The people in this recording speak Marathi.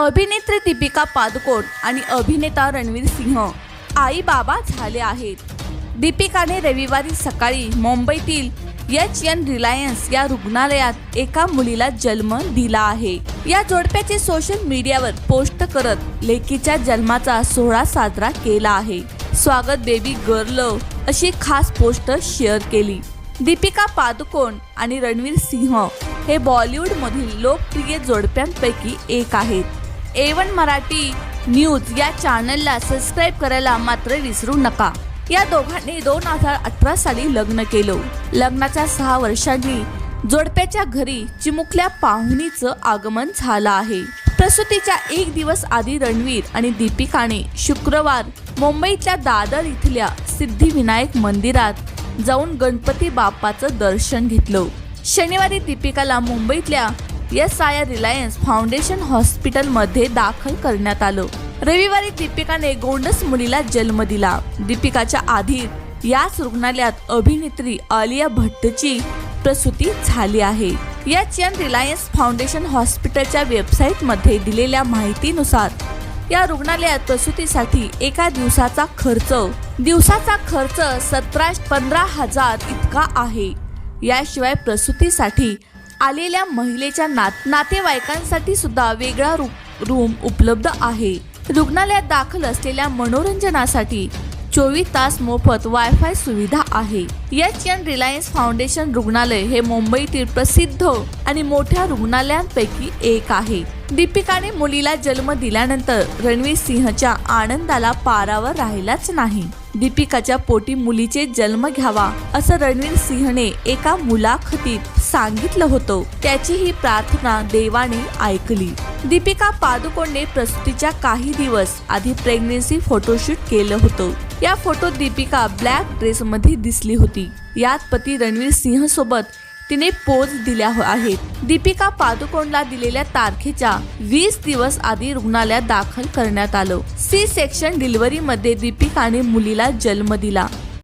अभिनेत्री दीपिका पादुकोण आणि अभिनेता रणवीर सिंह आई बाबा झाले आहेत. दीपिकाने रविवारी सकाळी मुंबईतील एच एन रिलायन्स या रुग्णालयात एका मुलीला जन्म दिला आहे. या जोडप्याचे सोशल मीडियावर पोस्ट करत लेकीच्या जन्माचा सोहळा साजरा केला आहे. स्वागत बेबी गर्ल अशी खास पोस्ट शेअर केली. दीपिका पादुकोण आणि रणवीर सिंह हे बॉलिवूडमधील लोकप्रिय जोडप्यांपैकी एक आहेत. ए वन मराठी न्यूज या चॅनलला सबस्क्राईब करायला मात्र विसरू नका. या दोघांनी दोन हजार अठरा साली लग्न केलं. लग्नाच्या सहा वर्षांनी जोडप्याच्या घरी चिमुकल्या पाहुणीचं आगमन झालं आहे. प्रसूतीच्या एक दिवस आधी रणवीर आणि दीपिकाने शुक्रवार मुंबईतल्या दादर इथल्या सिद्धिविनायक मंदिरात जाऊन गणपती बाप्पाचं दर्शन घेतलं. शनिवारी दीपिकाला मुंबईतल्या एस आय रिलायन्स फाउंडेशन हॉस्पिटलमध्ये दाखल करण्यात आलं. रविवारी दीपिकाने गोंडस मुलीला जन्म दिला. दीपिकाच्या आधी याच रुग्णालयात अभिनेत्री आलिया भट्टची प्रसूती झाली आहे. या चेन रिलायन्स फाउंडेशन हॉस्पिटलच्या वेबसाईटमध्ये दिलेल्या माहितीनुसार या रुग्णालयात प्रसूतीसाठी एका दिवसाचा खर्च दिवसाचा खर्च सतरा पंधरा हजार इतका आहे. याशिवाय प्रसूतीसाठी आलेल्या महिलेच्या नात नातेवाईकांसाठी सुद्धा वेगळा रू रूम उपलब्ध आहे. रुग्णालयात दाखल असलेल्या मनोरंजनासाठी चोवीस तास मोफत वायफाय सुविधा आहे. एच एन रिलायन्स फाउंडेशन रुग्णालय हे मुंबईतील प्रसिद्ध आणि मोठ्या रुग्णालयांपैकी एक आहे. दीपिकाने मुलीला जन्म दिल्यानंतर रणवीर सिंहच्या आनंदाला पारावर राहिलाच नाही. दीपिकाच्या पोटी मुलीचे जन्म घ्यावा असं रणवीर सिंहने एका मुलाखतीत सांगितलं होतं. त्याची ही प्रार्थना देवाने ऐकली. दीपिका पादुकोणने प्रसूतीच्या काही दिवस आधी प्रेग्नेन्सी फोटोशूट केलं होतं. या फोटोत दीपिका ब्लॅक ड्रेसमध्ये दिसली होती. यात पती रणवीर सिंह सोबत तिने पोज दिल्या हो- आहेत. दीपिका पादुकोणला दिलेल्या तारखेच्या वीस दिवस आधी रुग्णालयात दाखल करण्यात आलं. सी सेक्शन डिलिव्हरी मध्ये दीपिकाने मुलीला जन्म दिला.